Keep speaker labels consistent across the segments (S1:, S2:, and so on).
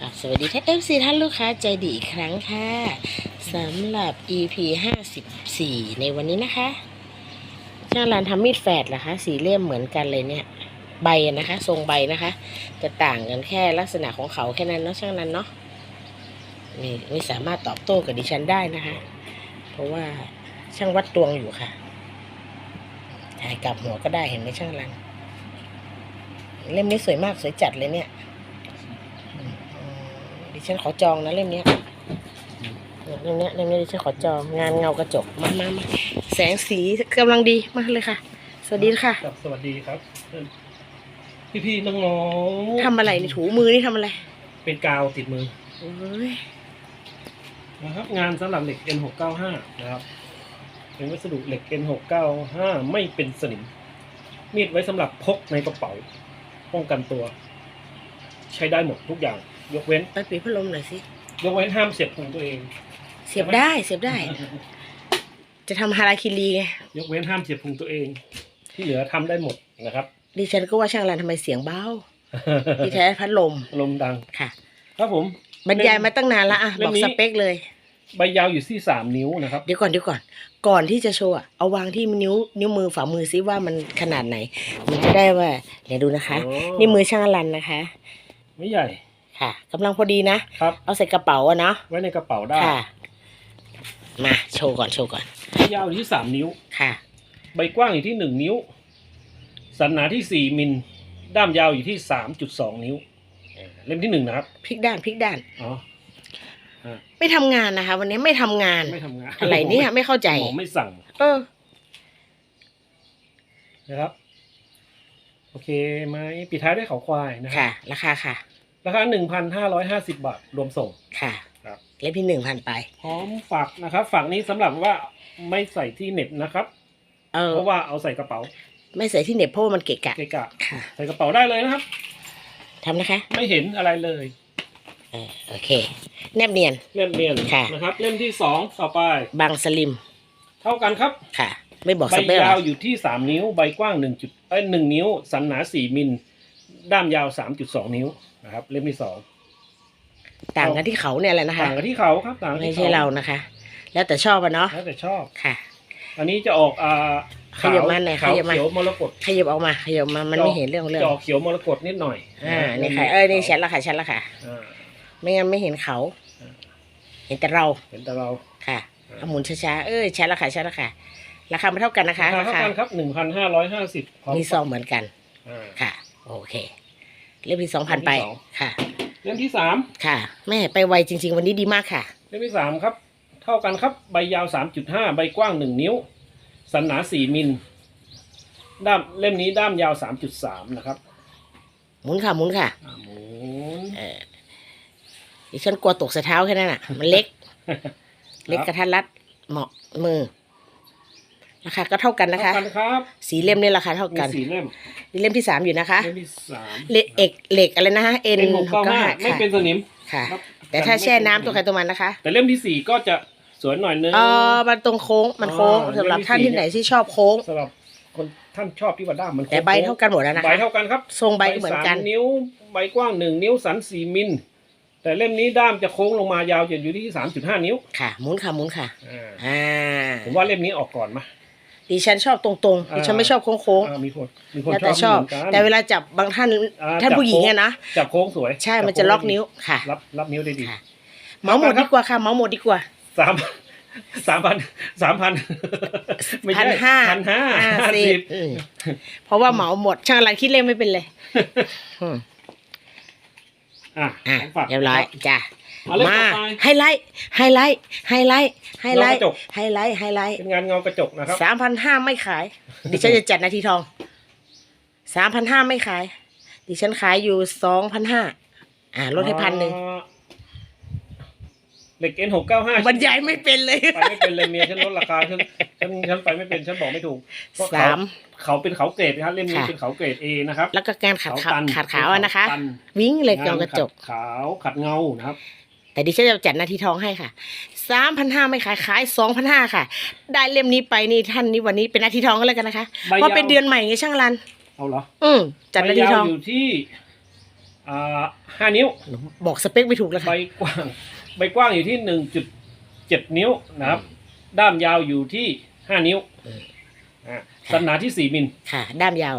S1: กับสวัสดีท่านเอฟซีท่านลูกค้าใจดีอีกครั้งค่ะสำหรับ EP 54ในวันนี้นะคะช่างร้านทำมีดแฝดเหรอคะ สีเล่มเหมือนกันเลยเนี่ย ใบนะคะ ทรงใบนะคะ จะต่างกันแค่ลักษณะของเขาแค่นั้นเนาะช่างนั้นเนาะนี่ไม่สามารถตอบโต้กับดิฉันได้นะคะ เพราะว่าช่างวัดตวงอยู่ค่ะถ่ายกลับหัวก็ได้เห็นไหมช่างรันเล่มนี้สวยมากสวยจัดเลยเนี่ย ฉันขอจองนะเล่มเนี้ยเล่มเนี้ยเล่มนี้ดิฉันขอจองงานเงากระจกมามามาแสงสีกำลังดีมากเลยค่ะ สวัสดีค่ะ
S2: ครับสวัสดีครับ พี่พี่ๆน้องๆ
S1: ทำอะไรนี่ถูมือนี่ทำอะไร
S2: เป็นกาวติดมือ
S1: โอ้ย
S2: นะครับ งานสำหรับเหล็ก N695 นะครับ เป็นวัสดุเหล็ก N695 ไม่เป็นสนิมมีดไว้สำหรับพกในกระเป๋า ป้องกันตัว ใช้ได้หมดทุกอย่าง ยกเว้น
S1: ไปปิดพัดลมหน่อยสิ
S2: ยกเว้นห้ามเสียบพุงตัวเอง
S1: เสียบได้เสียบได้ จะทำฮาราคิรีไง
S2: ยกเว้นห้ามเสียบพุงตัวเอง ที่เหลือทำได้หมดนะครับ
S1: ดิฉันก็ว่าช่างรันทำไมเสียงเบาที่แท้พัดลม
S2: ลมดัง
S1: ค่ะ
S2: ครับผม
S1: บรรยายมาตั้งนานละอะ
S2: เล่
S1: บ
S2: ม
S1: อก
S2: นี้
S1: สเปคเลย
S2: ใบยาวอยู่ที่สามนิ้วนะครับ
S1: เดี๋ยวก่อนเดี๋ยวก่อน ก่อนที่จะโชว์อะเอาวางที่นิ้วนิ้วมือฝ่ามือซิว่ามันขนาดไหน มันจะได้ว่าเดี๋ยวดูนะคะ
S2: อ๋อ
S1: นี่มือช่างอลันนะคะ
S2: ไม่ใหญ่
S1: ค่ะกำลังพอดีนะ
S2: ครับ
S1: เอาใส่กระเป๋าอะเนาะ
S2: ไว้ในกระเป๋าได้
S1: ค่ะ มาโชว์ก่อนโชว์ก่อน
S2: ใบยาวอยู่ที่สามนิ้ว
S1: ค่ะ
S2: ใบกว้างอยู่ที่หนึ่งนิ้ว สันหนาที่สี่มิล ด้ามยาวอยู่ที่สามจุดสองนิ้วเอ่อเล่มที่หนึ่งนะครับ
S1: พลิกด้านพลิกด้าน
S2: อ๋อ
S1: ไม่ทำงานนะคะ วันนี้ไม่ทำงาน
S2: ไม่ทำงาน
S1: อะไรเนี่ยไม่เข้าใจ
S2: หมอไม่สั่ง
S1: เออ
S2: นะครับ โอเคไหมปิดท้ายด้วยเขาควายนะครั
S1: ค่ะ ราคาค่ะ
S2: ราคาหนึ่งพันห้าร้อยห้าสิบบาทรวมส่ง
S1: ค่ะ
S2: ครับ
S1: เล่มที่หนึ่งพันไป
S2: พร้อมฝักนะครับ ฝักนี้สำหรับว่าไม่ใส่ที่เหน็บนะครับ
S1: เออ
S2: เพราะว่าเอาใส่กระเป๋า
S1: ไม่ใส่ที่เหน็บเพราะว่ามันเกะกะ
S2: เกะกะ
S1: ค่ะ
S2: ใส่กระเป๋าได้เลยนะครับ
S1: ทำนะคะ
S2: ไม่เห็นอะไรเลย
S1: เออโอเค แนบเนียน
S2: เล่มเรียน
S1: ค่ะ
S2: นะครับ เล่มที่สองต่อไป
S1: บางสลิม
S2: เท่ากันครับ
S1: ค่ะ ไม่บอก
S2: ใบ
S1: สเปคหร
S2: ยา
S1: อ
S2: วอยู่ที่สามนิ้ว ใบกว้างหนึ่งจุดเอ้ยหนึ่งนิ้ว สันหนาสี่มิล ด้ามยาวสามจุดสองนิ้วนะครับ เล่มที่สอง
S1: ต่างกันที่เขาเนี่ยแหละนะคะ
S2: ต่างกันที่เขาครับต่างกัน
S1: ไม่
S2: ที่
S1: ใช่เรานะคะ แล้วแต่ชอบอะเนาะ
S2: แล้วแต่ชอบ
S1: ค่ะ
S2: อันนี้จะออกอ่า
S1: ขยับมาหน่อย
S2: ขาว
S1: ขยับมา
S2: เขียวมรกต
S1: ขยับออกมาขยับออกมามันไม่เห็นเรื่องเรื่อง
S2: จะออกเขียวมรกตนิดหน่อย
S1: อ่านี่ค่ะ เอ้ยนี่ฉันละค่ะฉันละค่ะ
S2: อ่า
S1: ไม่งั้นไม่เห็นเขา
S2: อ่า
S1: เห็นแต่เรา
S2: เห็นแต่เรา
S1: ค่ะเอาหมุนช้าๆเอ้ยฉันละค่ะฉันละค่ะ ราคาไม่เท่ากันนะคะ
S2: รา
S1: รา
S2: คา
S1: คา
S2: เท่ากันครับหนึ่งพันห้าร้อยห้าสิบ
S1: มีซองเหมือนกันค่ะ โอเคเล่มที่สองพันไปค่ะ
S2: เล่มที่สาม
S1: ค่ะ แม่ไปไวจริง ๆ วันนี้ดีมากค่ะ
S2: เล่มที่สามครับ เท่ากันครับ ใบยาวสามจุดห้าใบกว้างหนึ่งนิ้ว สันหนาสี่มิลด้ามเล่มนี้ด้ามยาวสามจุดสามนะครับ
S1: หมุนค่ะหมุนค่ะ
S2: อ่าหมุน
S1: เออดิฉันกลัวตกใส่เท้าแค่นั้นอะ มันเล็ก เล็กกระทัดรัดเหมาะมือ ราคาก็เท่ากันนะคะ
S2: เท่ากันครับ
S1: สีเล่มนี่ราคาเท่า
S2: มี
S1: กัน
S2: สี่เล่ม
S1: นี่เล่มที่สามอยู่นะคะ
S2: เล่มที่สาม
S1: เหล็กเอกเหล็กอะไรนะฮะเอ็น
S2: เป็นหกเก้าห้าไม่
S1: ค่ะ
S2: เป็นสนิม
S1: ค่ะ
S2: ครับ
S1: แต่ถ้าแช่น้ำตัวใครตัวมันนะคะ
S2: แต่เล่มที่สี่ก็จะสวยหน่อยนึง
S1: เออมันตรงโค้งมันโค้ง
S2: อ๋อ
S1: สำหรับ
S2: เล่มที่
S1: ท่าน
S2: สี่
S1: ที่ไหนที่ชอบโค้ง
S2: สำหรับคนท่านชอบที่ว่าด้ามมัน
S1: แต่ใบเท่ากันหมดแล้วนะ
S2: ใบ
S1: คะ
S2: เท่ากันครับ
S1: ทรงใบเหมือนกัน
S2: สามนิ้วใบกว้างหนึ่งนิ้วสันสี่มิลแต่เล่มนี้ด้ามจะโค้งลงมายาวจะอยู่ที่สามจุดห้านิ้ว
S1: ค่ะหมุนค่ะหมุนค่ะ
S2: อ่า
S1: อ่า
S2: ผมว่าเล่มนี้ออกก่อนมา
S1: ดิฉันชอบตรงๆดิฉันไม่ชอบโค้ง
S2: อ่ามีคนมีค
S1: ๆ
S2: น
S1: แล้ว
S2: ช
S1: แต่
S2: อบ
S1: ชอบ
S2: เหมือนกัน
S1: แต่เวลาจับบางท่าน
S2: อ่า
S1: ท่าน
S2: จับ
S1: ผู้หญิง
S2: โค้ง
S1: เนี่ยนะ
S2: จับโค้งสวย
S1: ใช่
S2: จับ
S1: มันจะ
S2: โค้ง
S1: ล็อก
S2: ได้ดี
S1: นิ้วค่ะ
S2: รับรับนิ้วได้ดี
S1: ค่ะเหมาหมดดีกว่าค่ะเหมาหมดดีกว่า
S2: สามสามพันสามพันไม่
S1: พัน
S2: ใช่
S1: ห้า
S2: พันห้า
S1: ห้า
S2: ห้า
S1: สิ
S2: สิ
S1: บบอืมเพราะว่าเหมาหมดช่างอะไรคิดเลขไม่เป็นเลยอืม
S2: อะ
S1: อะ
S2: ของฝาก
S1: เรียบร้อยจ้ะ
S2: เอาเล่ม
S1: มา
S2: ต่อไป
S1: ไฮไลท์ไฮไลท์ไฮไลท์ไฮไลท์
S2: เงากระจก
S1: ไฮไลท์ไฮไลท์
S2: เป็นงานเงากระจกนะครับ
S1: สามพันห้าไม่ขาย ดิฉันจะจัดนาทีทองสามพันห้าไม่ขาย ดิฉันขายอยู่สองพันห้าอ่าลดให้พันหนึ่ง
S2: อ๋อเหล็กเอ็นหกเก้าห้า
S1: บรรยายไม่เป็นเลย
S2: ไปไม่เป็นเลยเมียฉันลดราคาฉันฉันฉันไปไม่เป็นฉันบอกไม่ถูกเพราะเข
S1: สาม
S2: เขาเป็นเขาเกรดนะครับเล่มนี้
S1: ค่ะ
S2: เป็นเขาเกรดเอนะครับ
S1: แล้วก็การขัดขาว
S2: ตัน
S1: ขัดขาวอะนะคะ
S2: ตัน
S1: วิ่งเลยเกากระจก
S2: งานขัดขาวขัดเงานะครับ
S1: แต่ดิฉันจะจัดนาทีทองให้ค่ะสามพันห้าไม่ขายขายสองพันห้าค่ะ ได้เล่มนี้ไปนี่ท่านนี้วันนี้เป็นนาทีทองก็แล้วกันนะคะ
S2: ใบ
S1: เพราะ
S2: ยาว
S1: เป็นเดือนใหม่ไงช่างรัน
S2: เอาเหรอ
S1: อืมจัดนาทีทอง
S2: ใบยาวอยู่ที่อ่าห้านิ้ว
S1: หนูบอกสเปคไม่ถูกแล้ว
S2: ใบ
S1: ค่ะ
S2: กว้าง ใบกว้างอยู่ที่หนึ่งจุดเจ็ดนิ้วนะครับ ด้ามยาวอยู่ที่ห้านิ้ว
S1: อืม
S2: อ่าสันหนาที่สี่มิล
S1: ค่ะ ด้ามยาว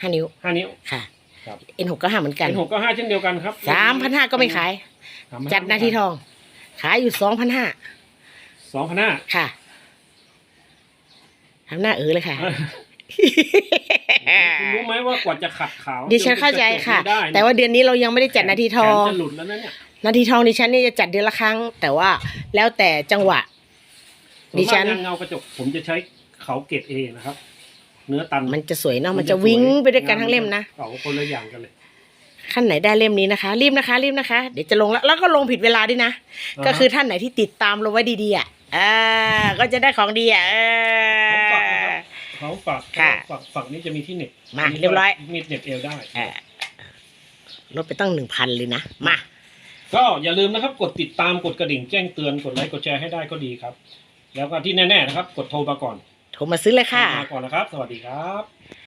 S1: ห้านิ้ว
S2: ห้านิ้ว
S1: ค่ะ
S2: ครับ
S1: N หกก็ห้าเหมือนกัน
S2: เป็นหกก็ห้าเช่นเดียวกันครับ
S1: สามพันห้าก็ไม่ขาย
S2: 3,500
S1: จัดนาทีทอง ขายอยู่สองพันห้า
S2: สองพันห้า
S1: ค่ะทำหน้าเออเลยค่ะ
S2: คุณรู้ไหมว่ากว่าจะขัดขาว
S1: ดิฉันเข้าใจค่ะ
S2: จนกรจกไม่ได้
S1: แต่ว่าเดือนนี้เรายังไม่ได้จัดนาทีทอง
S2: แขนจะหลุดแล้วนะเนี่ย
S1: นาทีทองดิฉันเนี่ยจะจัดเดือนละครั้ง แต่ว่าแล้วแต่จังหวะ ดิฉัน
S2: ส่วมากงานเงากระจกผมจะใช้เขาเกรดเอนะครับ เนื้อตัน
S1: มันจะสวยเนาะมันจะวิ้งไปด้วยกันทั้งเล่มนะ
S2: เขาคนละอย่างกันเลย
S1: ขั้นไหนได้เล่มนี้นะคะ รีบนะคะ รีบนะคะ เดี๋ยวจะลงแล้วแล้วก็ลงผิดเวลาด้วยนะ ก็คือท่านไหนที่ติดตามเราไว้ดีๆอะอ่าก็จะได้ของดีอะเออ
S2: เขาฝัก
S1: ค่ะ
S2: ฝักฝักนี้จะมีที่เหน็บ
S1: มาเรียบร้อย
S2: มีดเหน็บเอวได้
S1: เออลดไปตั้งหนึ่งพันเลยนะมา
S2: ก็อย่าลืมนะครับ กดติดตามกดกระดิ่งแจ้งเตือนกดไลค์กดแชร์ให้ได้ก็ดีครับ แล้วก็ที่แน่ๆนะครับ กดโทรมาก่อน
S1: โทรมาซื้อเลยค่ะ
S2: โทรมาก่อนนะครับ สวัสดีครับ